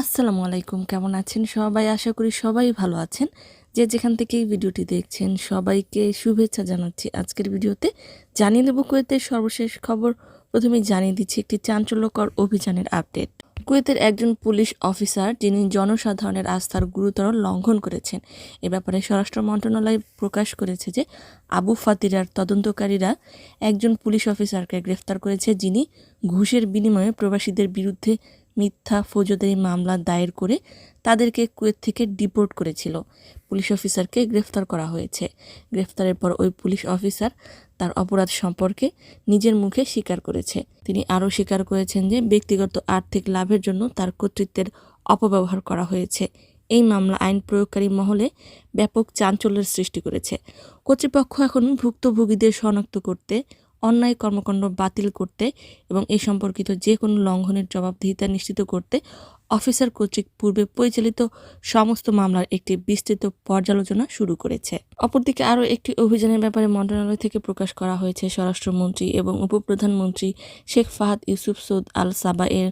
আসসালামু আলাইকুম, কেমন আছেন সবাই? আশা করি সবাই ভালো আছেন। যে যেখান থেকে এই ভিডিওটি দেখছেন, সবাইকে শুভেচ্ছা জানাচ্ছি আজকের ভিডিওতে। জানিয়ে দেব কুয়েতের সর্বশেষ খবর। প্রথমে জানিয়ে দিচ্ছি একটি চাঞ্চল্যকর অভিযানের আপডেট। কুয়েতের একজন পুলিশ অফিসার, যিনি জনসাধারণের আস্থার গুরুতর লঙ্ঘন করেছেন, এ ব্যাপারে স্বরাষ্ট্র মন্ত্রণালয় প্রকাশ করেছে যে, আবু ফাতিরার তদন্তকারীরা একজন পুলিশ অফিসারকে গ্রেফতার করেছে, যিনি ঘুষের বিনিময়ে প্রবাসীদের বিরুদ্ধে মিথ্যা ফৌজদারি মামলা দায়ের করে তাদেরকে কুয়েত থেকে ডিপোর্ট করেছিল। পুলিশ অফিসারকে গ্রেফতার করা হয়েছে। গ্রেফতারের পর ওই পুলিশ অফিসার তার অপরাধ সম্পর্কে নিজের মুখে স্বীকার করেছে। তিনি আরও স্বীকার করেছেন যে ব্যক্তিগত আর্থিক লাভের জন্য তার কর্তৃত্বের অপব্যবহার করা হয়েছে। এই মামলা আইন প্রয়োগকারী মহলে ব্যাপক চাঞ্চল্যের সৃষ্টি করেছে। কর্তৃপক্ষ এখন ভুক্তভোগীদের শনাক্ত করতে অন্যায় কর্মকাণ্ড বাতিল করতে এবং এ সম্পর্কিত যে কোনো লঙ্ঘনের জবাবদিহিতা নিশ্চিত করতে অফিসার কর্তৃক পূর্বে পরিচালিত সমস্ত মামলার একটি বিস্তৃত পর্যালোচনা শুরু করেছে। অপরদিকে আরও একটি অভিযানের ব্যাপারে মন্ত্রণালয় থেকে প্রকাশ করা হয়েছে স্বরাষ্ট্রমন্ত্রী এবং উপপ্রধানমন্ত্রী শেখ ফাহাদ ইউসুফ সৌদ আল সাবা এর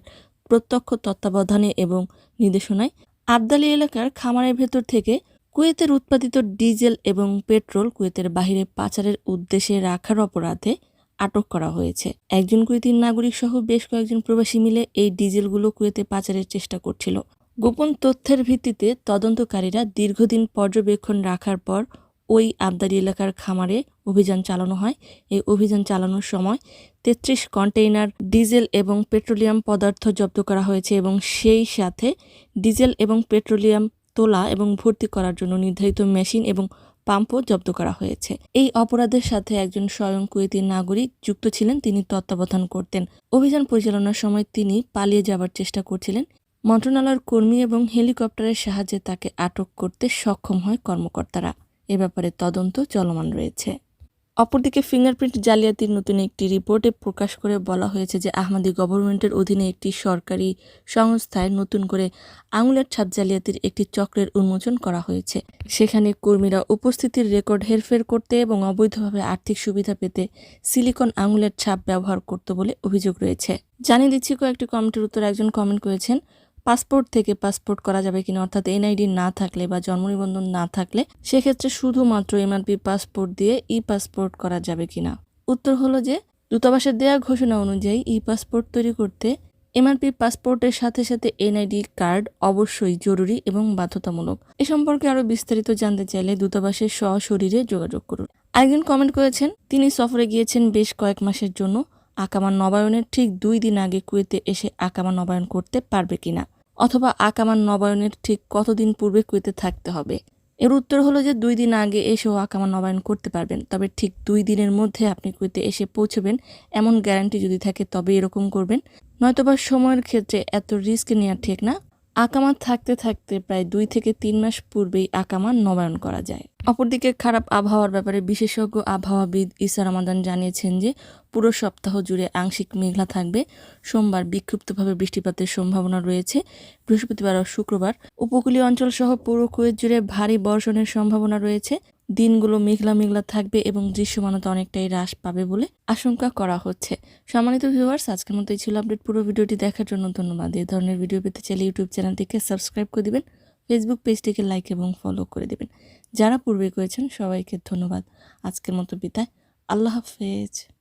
প্রত্যক্ষ তত্ত্বাবধানে এবং নির্দেশনায় আবদালি এলাকার খামারের ভেতর থেকে কুয়েতের উৎপাদিত ডিজেল এবং পেট্রোল কুয়েতের বাহিরে পাচারের উদ্দেশ্যে রাখার অপরাধে আটক করা হয়েছে। একজন কুয়েতির নাগরিক সহ বেশ কয়েকজন প্রবাসী মিলে এই ডিজেলগুলো কুয়েতে পাচারের চেষ্টা করছিল। গোপন তথ্যের ভিত্তিতে তদন্তকারীরা দীর্ঘদিন পর্যবেক্ষণ রাখার পর ওই আবদারি এলাকার খামারে অভিযান চালানো হয়। এই অভিযান চালানোর সময় তেত্রিশ কন্টেইনার ডিজেল এবং পেট্রোলিয়াম পদার্থ জব্দ করা হয়েছে এবং সেই সাথে ডিজেল এবং পেট্রোলিয়াম তোলা এবং ভর্তি করার জন্য নির্ধারিত মেশিন এবং পাম্পও জব্দ করা হয়েছে। এই অপরাধের সাথে একজন স্বয়ং কুয়েতি নাগরিক যুক্ত ছিলেন, তিনি তত্ত্বাবধান করতেন। অভিযান পরিচালনার সময় তিনি পালিয়ে যাবার চেষ্টা করছিলেন। মন্ত্রণালয়ের কর্মী এবং হেলিকপ্টারের সাহায্যে তাকে আটক করতে সক্ষম হয় কর্মকর্তারা। এ ব্যাপারে তদন্ত চলমান রয়েছে। অপরদিকে ফিঙ্গারপ্রিন্ট জালিয়াতির নতুন একটি রিপোর্টে প্রকাশ করে বলা হয়েছে যে আহমাদি গভর্নমেন্টের অধীনে একটি সরকারি সংস্থায় নতুন করে আঙুলের ছাপ জালিয়াতির একটি চক্রের উন্মোচন করা হয়েছে। সেখানে কর্মীরা উপস্থিতির রেকর্ড হেরফের করতে এবং অবৈধভাবে আর্থিক সুবিধা পেতে সিলিকন আঙুলের ছাপ ব্যবহার করত বলে অভিযোগ রয়েছে। জানিয়ে দিচ্ছি কয়েকটি কমেন্টের উত্তর। একজন কমেন্ট করেছেন পাসপোর্ট থেকে পাসপোর্ট করা যাবে কিনা, অর্থাৎ এনআইডি না থাকলে বা জন্ম নিবন্ধন না থাকলে, সেক্ষেত্রে শুধুমাত্র এমআরপি পাসপোর্ট দিয়ে ই পাসপোর্ট করা যাবে কিনা। উত্তর হলো যে, দূতাবাসের দেয়া ঘোষণা অনুযায়ী ই পাসপোর্ট তৈরি করতে এমআরপি পাসপোর্টের সাথে সাথে এনআইডি কার্ড অবশ্যই জরুরি এবং বাধ্যতামূলক। এ সম্পর্কে আরও বিস্তারিত জানতে চাইলে দূতাবাসের সশরীরে যোগাযোগ করুন। একজন কমেন্ট করেছেন, তিনি সফরে গিয়েছেন বেশ কয়েক মাসের জন্য, আকামা নবায়নের ঠিক দুই দিন আগে কুয়েতে এসে আকামা নবায়ন করতে পারবে কিনা। অথবা আকামান নবায়নের ঠিক কতদিন পূর্বে কুয়েতে থাকতে হবে। এর উত্তর হলো যে দুই দিন আগে এসেও আকামা নবায়ন করতে পারবেন, তবে ঠিক দুই দিনের মধ্যে আপনি কুয়েতে এসে পৌঁছবেন, এমন গ্যারান্টি যদি থাকে তবে এরকম করবেন। নয়তোবা সময়ের ক্ষেত্রে এত রিস্ক নেওয়া ঠিক না। আকামা থাকতে থাকতে প্রায় দুই থেকে তিন মাস পূর্বেই আকামা নবায়ন করা যায়। অপরদিকে খারাপ আবহাওয়ার ব্যাপারে বিশেষজ্ঞ আবহাওয়াবিদ ইসা রমাদান জানিয়েছেন যে, পুরো সপ্তাহ জুড়ে আংশিক মেঘলা থাকবে। সোমবার বিক্ষিপ্তভাবে বৃষ্টিপাতের সম্ভাবনা রয়েছে। বৃহস্পতিবার ও শুক্রবার উপকূলীয় অঞ্চলসহ পুরো কুয়েত জুড়ে ভারী বর্ষণের সম্ভাবনা রয়েছে। দিনগুলো মেঘলা মেঘলা থাকবে এবং দৃশ্যমানতা অনেকটাই হ্রাস পাবে বলে আশঙ্কা করা হচ্ছে। সম্মানিত ভিউয়ার্স আজকের মতো এই ছিল আপডেট পুরো ভিডিওটি দেখার জন্য ধন্যবাদ। এই ধরনের ভিডিও পেতে চাইলে ইউটিউব চ্যানেলটিকে সাবস্ক্রাইব করে দেবেন ফেসবুক পেজটিকে লাইক এবং ফলো করে দেবেন। যারা পূর্বে করেছেন, সবাইকে ধন্যবাদ। আজকের মতো বিদায়। আল্লাহ হাফেজ।